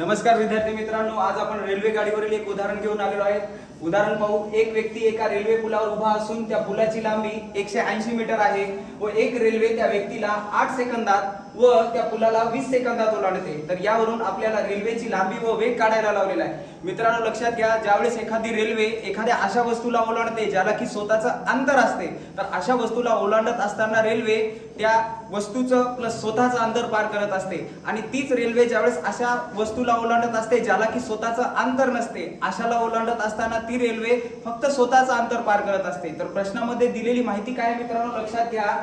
नमस्कार विद्यार्थी मित्रांनो आज आपण रेल्वे गाडीवरील एक उदाहरण घेऊन आलेलो आहे. उदाहरण पाहू एक व्यक्ती एका रेल्वे पुलावर उभा असून त्या पुलाची लांबी एकशे ऐंशी मीटर आहे व एक रेल्वे त्या व्यक्तीला आठ सेकंदात व त्या पुलाला वीस सेकंदात ओलांडते. तर यावरून आपल्याला रेल्वेची लांबी व वेग काढायला लावलेला आहे. मित्रांनो लक्षात घ्या ज्यावेळेस एखादी रेल्वे एखाद्या अशा वस्तूला ओलांडते ज्याला की स्वतःचं अंतर असते तर अशा वस्तूला ओलांडत असताना रेल्वे त्या वस्तूचं प्लस स्वतःचं अंतर पार करत असते. आणि तीच रेल्वे ज्यावेळेस अशा वस्तूला ओलांडत असते ज्याला की स्वतःचं अंतर नसते अशाला ओलांडत असताना ती रेल्वे फक्त स्वतःचं अंतर पार करत असते. तर प्रश्नामध्ये दिलेली माहिती काय मित्रांनो? लक्षात घ्या.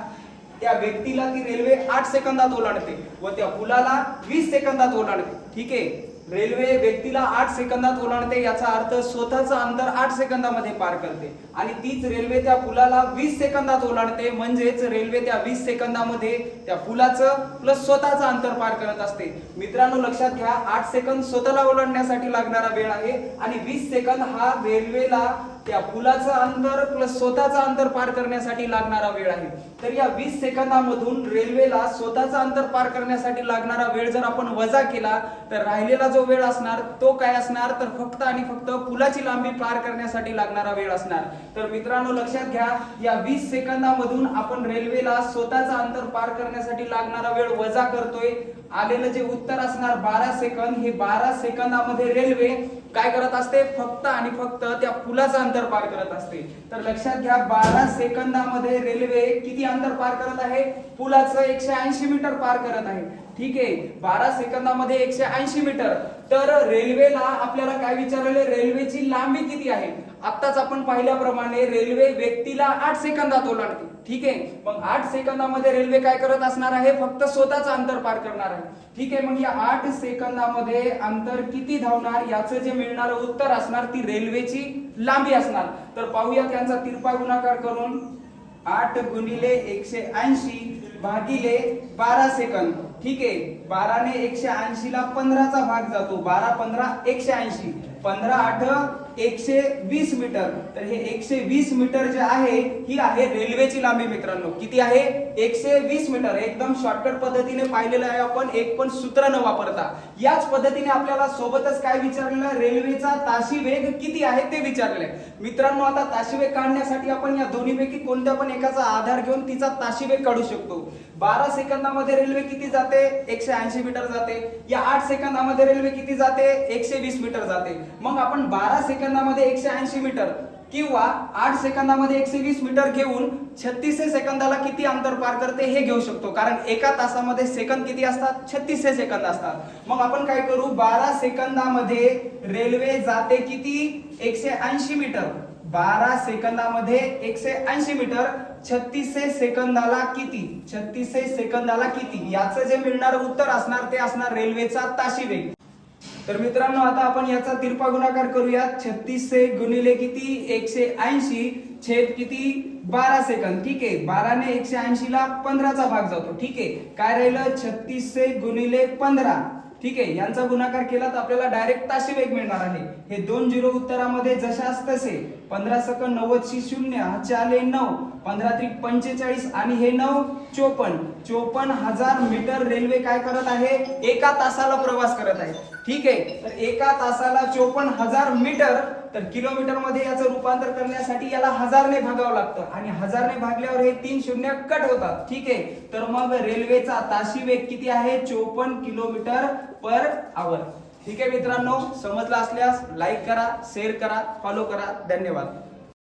त्या व्यक्तीला ती रेल्वे आठ सेकंदात ओलांडते व त्या पुलाला वीस सेकंदात ओलांडते. ठीक आहे? रेल्वे व्यक्तीला आठ सेकंदात ओलांडते याचा अर्थ स्वतःचं अंतर आठ सेकंदामध्ये पार करते. आणि तीच रेल्वे त्या पुलाला वीस सेकंदात ओलांडते म्हणजेच रेल्वे त्या वीस सेकंदामध्ये त्या पुलाचं प्लस स्वतःचं अंतर पार करत असते. मित्रांनो लक्षात घ्या आठ सेकंद स्वतःला ओलांडण्यासाठी लागणारा वेळ आहे आणि वीस सेकंद हा रेल्वेला त्या पुलाचं अंतर प्लस स्वतःचं अंतर पार करण्यासाठी लागणारा वेळ आहे. तर या वीस सेकंदामधून रेल्वेला स्वतःचं अंतर पार करण्यासाठी लागणारा वेळ जर आपण वजा केला तर राहिलेला जो वेळ असणार तो काय असणार? तर फक्त आणि फक्त पुलाची लांबी पार करण्यासाठी लागणारा वेळ असणार. तर मित्रांनो लक्षात घ्या या वीस सेकंदामधून आपण रेल्वेला स्वतःचा अंतर पार करण्यासाठी लागणारा वेळ वजा करतोय. आलेलं जे उत्तर असणार बारा सेकंद हे बारा सेकंदामध्ये रेल्वे काय करत असते? फक्त आणि फक्त त्या पुलाचं अंतर पार करत असते. तर लक्षात घ्या बारा सेकंदामध्ये रेल्वे किती अंतर पार करत आहे? पुलाचं एकशे ऐंशी मीटर पार करत आहे. ठीक आहे बारा सेकंदामध्ये एकशे ऐंशी मीटर. तर रेल्वेला आपल्याला काय विचारले रेल्वेची लांबी किती आहे? आत्ताच आपण पाहिल्याप्रमाणे रेल्वे व्यक्तीला आठ सेकंदात ओलांडते. ठीक आहे? मग आठ सेकंदामध्ये रेल्वे काय करत असणार आहे? फक्त स्वतःचं अंतर पार करणार आहे. ठीक आहे? मग या आठ सेकंदामध्ये अंतर किती धावणार? याचं जे मिळणारं उत्तर असणार ती रेल्वेची लांबी असणार. तर पाहूया त्यांचा तिरपा गुणाकार करून आठ गुणिले एकशे ऐंशी. भागिले बारा सेकंद. ठीक आहे? बाराने एकशे ऐंशी ला पंधराचा भाग जातो. बारा पंधरा एकशे ऐंशी. पंधरा आठ एकशे वीस मीटर. तर हे एकशे वीस मीटर जे आहे ही आहे रेल्वेची लांबी मित्रांनो. किती आहे? एकशे वीस मीटर. एकदम शॉर्टकट पद्धतीने पाहिलेलं आहे आपण. एक पण सूत्र न वापरता. याच पद्धतीने आपल्याला सोबतच काय विचारलेलं रेल्वेचा ताशी वेग किती आहे ते विचारले मित्रांनो आता ताशी वेग काढण्यासाठी आपण या दोन्हीपैकी कोणत्या पण एकाचा आधार घेऊन तिचा ताशी वेग काढू शकतो. बारा सेकंदामध्ये रेल्वे किती जाते? एकशे ऐंशी मीटर जाते. या आठ सेकंदामध्ये रेल्वे किती जाते? एकशे वीस मीटर जाते. मग आपण बारा सेकंदामध्ये एकशे ऐंशी मीटर किंवा आठ सेकंदामध्ये एकशे वीस मीटर घेऊन छत्तीसशे सेकंदाला किती अंतर पार करते हे घेऊ शकतो. कारण एका तासामध्ये सेकंद किती असतात? छत्तीसशे सेकंद असतात. मग आपण काय करू? बारा सेकंदामध्ये रेल्वे जाते किती? एकशे ऐंशी मीटर. बारा सेकंदामध्ये एकशे ऐंशी मीटर. छत्तीसशे सेकंदाला किती? छत्तीसशे सेकंदाला किती? याचं जे मिळणार उत्तर असणार ते असणार रेल्वेचा ताशी वेग. तर मित्रांनो आता आपण याचा तिरपा गुणाकार करूयात. छत्तीसशे गुणिले किती? एकशे ऐंशी. छेद किती? बारा सेकंद. ठीक आहे. बाराने एकशे ऐंशी ला पंधराचा भाग जातो. ठीक आहे. काय राहिलं? छत्तीसशे गुणिले पंधरा. ठीक आहे यांचा गुणाकार केला तर आपल्याला डायरेक्ट ताशी वेग मिळणार आहे. हे दोन झिरो उत्तरामध्ये जशास तसे. पंधरा सकंड नव्वदशी शून्य हाचे आले नऊ. पंधरा त्रिक पंचेचाळीस आणि हे नऊ चोपन्न. चोपन्न हजार मीटर रेल्वे काय करत आहे? एका तासाला प्रवास करत आहे. ठीक आहे तर एका तासाला चोपन्न हजार मीटर तर किलोमीटरमध्ये याचं रूपांतर करण्यासाठी याला हजारने भागावं लागतं. आणि हजारने भागल्यावर हे तीन शून्य कट होतात. ठीक आहे? तर मग रेल्वेचा ताशी वेग किती आहे? चोपन्न किलोमीटर पर आवर ठीक आहे मित्रांनो? समजलं असल्यास लाईक करा शेअर करा फॉलो करा. धन्यवाद.